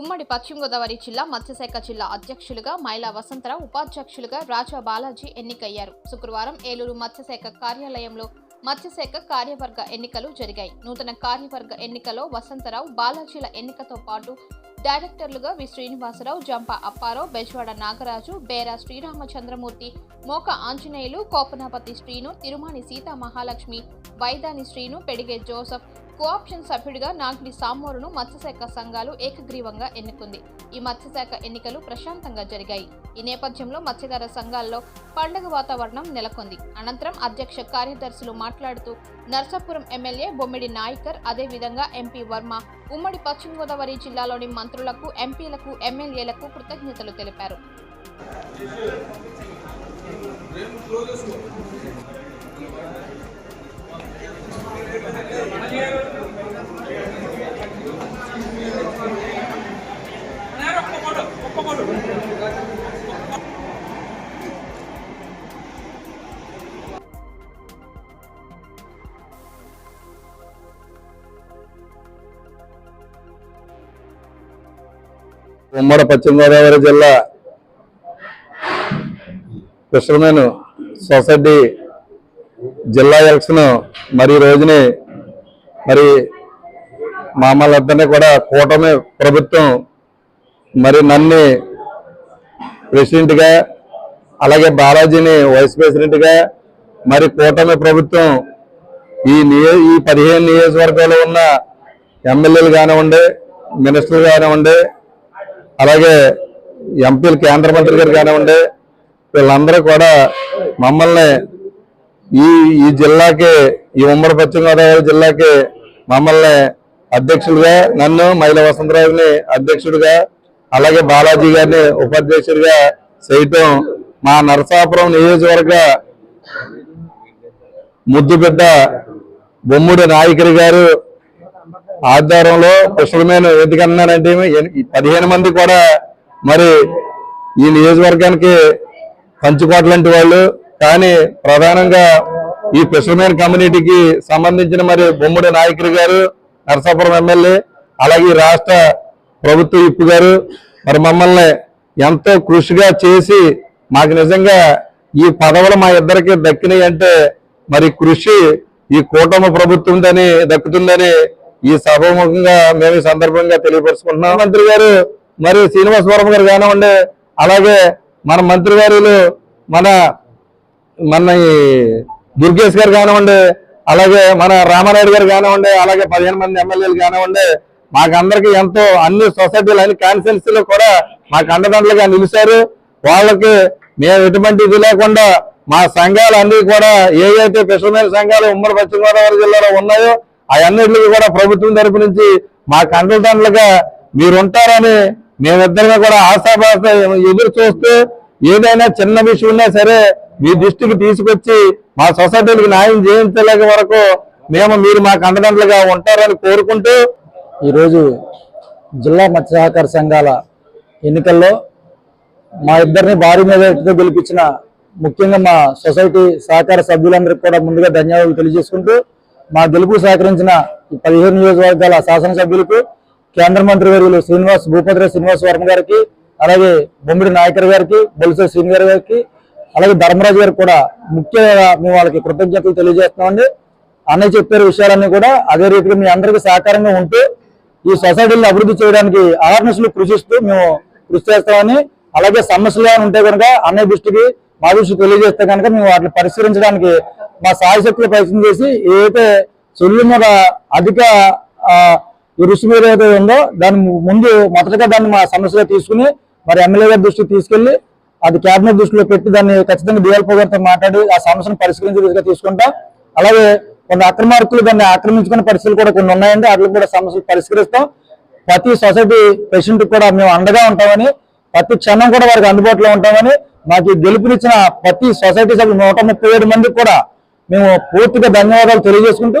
ఉమ్మడి పశ్చిమ గోదావరి జిల్లా మత్స్యశాఖ జిల్లా అధ్యక్షులుగా మైలా వసంతరావు ఉపాధ్యక్షులుగా రాజా బాలాజీ ఎన్నికయ్యారు. శుక్రవారం ఏలూరు మత్స్యశాఖ కార్యాలయంలో మత్స్యశాఖ కార్యవర్గ ఎన్నికలు జరిగాయి. నూతన కార్యవర్గ ఎన్నికలో వసంతరావు బాలాజీల ఎన్నికతో పాటు డైరెక్టర్లుగా V. Srinivasarao Jampa Apparao Bezawada Nagaraju Bera Sriramachandramurthy Moka Anjaneyulu Kopanapathi Srinu Thirumani Seetha Mahalakshmi Vaidani Srinu Pedige Joseph co option సభ్యుడిగా నాగిడి సామూరును మత్స్యశాఖ సంఘాలు ఏకగ్రీవంగా ఎన్నుకుంది. ఈ మత్స్యశాఖ ఎన్నికలు ప్రశాంతంగా జరిగాయి. ఈ నేపథ్యంలో మత్స్యకార సంఘాల్లో పండగ వాతావరణం నెలకొంది. అనంతరం అధ్యక్ష కార్యదర్శులు మాట్లాడుతూ నర్సాపురం ఎమ్మెల్యే బొమ్మిడి నాయకర్ అదేవిధంగా ఎంపీ వర్మ ఉమ్మడి పశ్చిమ గోదావరి జిల్లాలోని మంత్రులకు ఎంపీలకు ఎమ్మెల్యేలకు కృతజ్ఞతలు తెలిపారు. ఉమ్మడి పశ్చిమ గోదావరి జిల్లా ఫిషర్మెన్ సొసైటీ జిల్లా ఎలక్షన్ మరి రోజునే రోజుని మరి మామూలందరినీ కూడా కూటమి ప్రభుత్వం మరి నన్ను ప్రెసిడెంట్గా అలాగే బాలాజీని వైస్ ప్రెసిడెంట్గా మరి కూటమి ప్రభుత్వం ఈ నియో ఈ పదిహేను నియోజకవర్గాల్లో ఉన్న ఎమ్మెల్యేలు కానివ్వండి మినిస్టర్లు కానివ్వండి అలాగే ఎంపీలు కేంద్ర మంత్రి గారు కానివ్వండి వీళ్ళందరూ కూడా మమ్మల్ని ఈ ఈ జిల్లాకి ఈ ఉమ్మడి పశ్చిమ గోదావరి జిల్లాకి మమ్మల్ని అధ్యక్షుడిగా నన్ను మైల వసంతరావుని అధ్యక్షుడిగా అలాగే బాలాజీ గారిని ఉపాధ్యక్షుడిగా చేయటం మా నరసాపురం నియోజకవర్గ ముద్దుబిడ్డ బొమ్ముడి నాయకుడి గారు ఆధ్వర్యంలో పుష్పమైన ఎందుకన్నానంటే పదిహేను మంది కూడా మరి ఈ నియోజకవర్గానికి పంచుకోట లాంటి వాళ్ళు కానీ ప్రధానంగా ఈ ఫిషర్మెన్ కమ్యూనిటీకి సంబంధించిన మరి బొమ్మడి నాయకులు గారు నరసాపురం ఎమ్మెల్యే అలాగే ఈ రాష్ట్ర ప్రభుత్వ ఇప్పు గారు మరి మమ్మల్ని ఎంతో కృషిగా చేసి మాకు నిజంగా ఈ పదవులు మా ఇద్దరికి దక్కినాయి అంటే మరి కృషి ఈ కూటమి ప్రభుత్వందని దక్కుతుందని ఈ సభాముఖంగా మేము ఈ సందర్భంగా తెలియపరుచుకుంటున్నాం. మంత్రి గారు మరి శ్రీనివాసవరం గారు కానివ్వండి అలాగే మన మంత్రి గారులు మన మన ఈ దుర్గేష్ గారు కానివ్వండి అలాగే మన రామారాయుడు గారు కానివ్వండి అలాగే పదిహేను మంది ఎమ్మెల్యేలు కానివ్వండి మాకందరికి ఎంతో అన్ని సొసైటీలు అన్ని కాన్స్టిట్యున్సీలు కూడా మాకు అండదండలుగా నిలిచారు. వాళ్ళకి మేము ఎటువంటి ఇది లేకుండా మా సంఘాలు అన్ని కూడా ఏవైతే అయితే ఫిషర్మెన్ సంఘాలు ఉమ్మడి పశ్చిమ గోదావరి జిల్లాలో ఉన్నాయో అవన్నిటికి కూడా ప్రభుత్వం తరపు నుంచి మా కండదండలుగా మీరుంటారని మేమిద్దరిగా కూడా ఆశాభాష ఎదురు చూస్తూ ఏదైనా చిన్న విషయం ఉన్నా సరే మీ దృష్టికి తీసుకొచ్చి మా సొసైటీలకు న్యాయం చేయించలేక వరకు మేము మీరు మాకు అండదండలుగా ఉంటారని కోరుకుంటూ ఈరోజు జిల్లా మత్స్య సహకార సంఘాల ఎన్నికల్లో మా ఇద్దరిని భారీ మెజార్టీతో గెలిపించిన ముఖ్యంగా మా సొసైటీ సహకార సభ్యులందరికీ కూడా ముందుగా ధన్యవాదాలు తెలియజేసుకుంటూ మా గెలుపు సహకరించిన ఈ పదిహేను నియోజకవర్గాల శాసనసభ్యులకు కేంద్ర మంత్రి వర్యులు శ్రీనివాస్ భూపతిరావు శ్రీనివాస్ వర్మ గారికి అలాగే బొమ్మిడి నాయకర్ గారికి బొలిసే శ్రీనివారి గారికి అలాగే ధర్మరాజు గారు కూడా ముఖ్యంగా మేము వాళ్ళకి కృతజ్ఞతలు తెలియజేస్తున్నామండి. అన్నయ్య చెప్పారు విషయాలన్నీ కూడా. అదే రీతిగా మీ అందరికీ సహకారంగా ఉంటూ ఈ సొసైటీని అభివృద్ధి చేయడానికి అవేర్నెస్లు కృషిస్తూ మేము కృషి చేస్తామని అలాగే సమస్యలు ఏమైనా ఉంటే కనుక అన్నయ్య దృష్టికి మా దృష్టికి తెలియజేస్తే కనుక మేము వాటిని పరిష్కరించడానికి మా సాయశక్తులు ప్రయత్నం చేసి ఏదైతే చెల్లు మీద అధిక ఋషి ఈ రుచి మీద ఏదైతే ఉందో దాని ముందు మొదటగా దాన్ని మా సమస్యగా తీసుకుని మరి ఎమ్మెల్యే గారి దృష్టికి తీసుకెళ్ళి అది కేబినెట్ దృష్టిలో పెట్టి దాన్ని ఖచ్చితంగా డిఎల్పో గారితో మాట్లాడి ఆ సమస్యను పరిష్కరించే విధంగా తీసుకుంటాం. అలాగే కొన్ని అక్రమార్కులు దాన్ని ఆక్రమించుకునే పరిస్థితులు కూడా కొన్ని ఉన్నాయండి. వాటికి కూడా సమస్యలు పరిష్కరిస్తాం. ప్రతి సొసైటీ పేషెంట్ కూడా మేము అండగా ఉంటామని ప్రతి క్షణం కూడా వారికి అందుబాటులో ఉంటామని మాకు గెలుపునిచ్చిన ప్రతి సొసైటీ సభ్యులు నూట ముప్పై ఏడు మందికి కూడా మేము పూర్తిగా ధన్యవాదాలు తెలియజేసుకుంటూ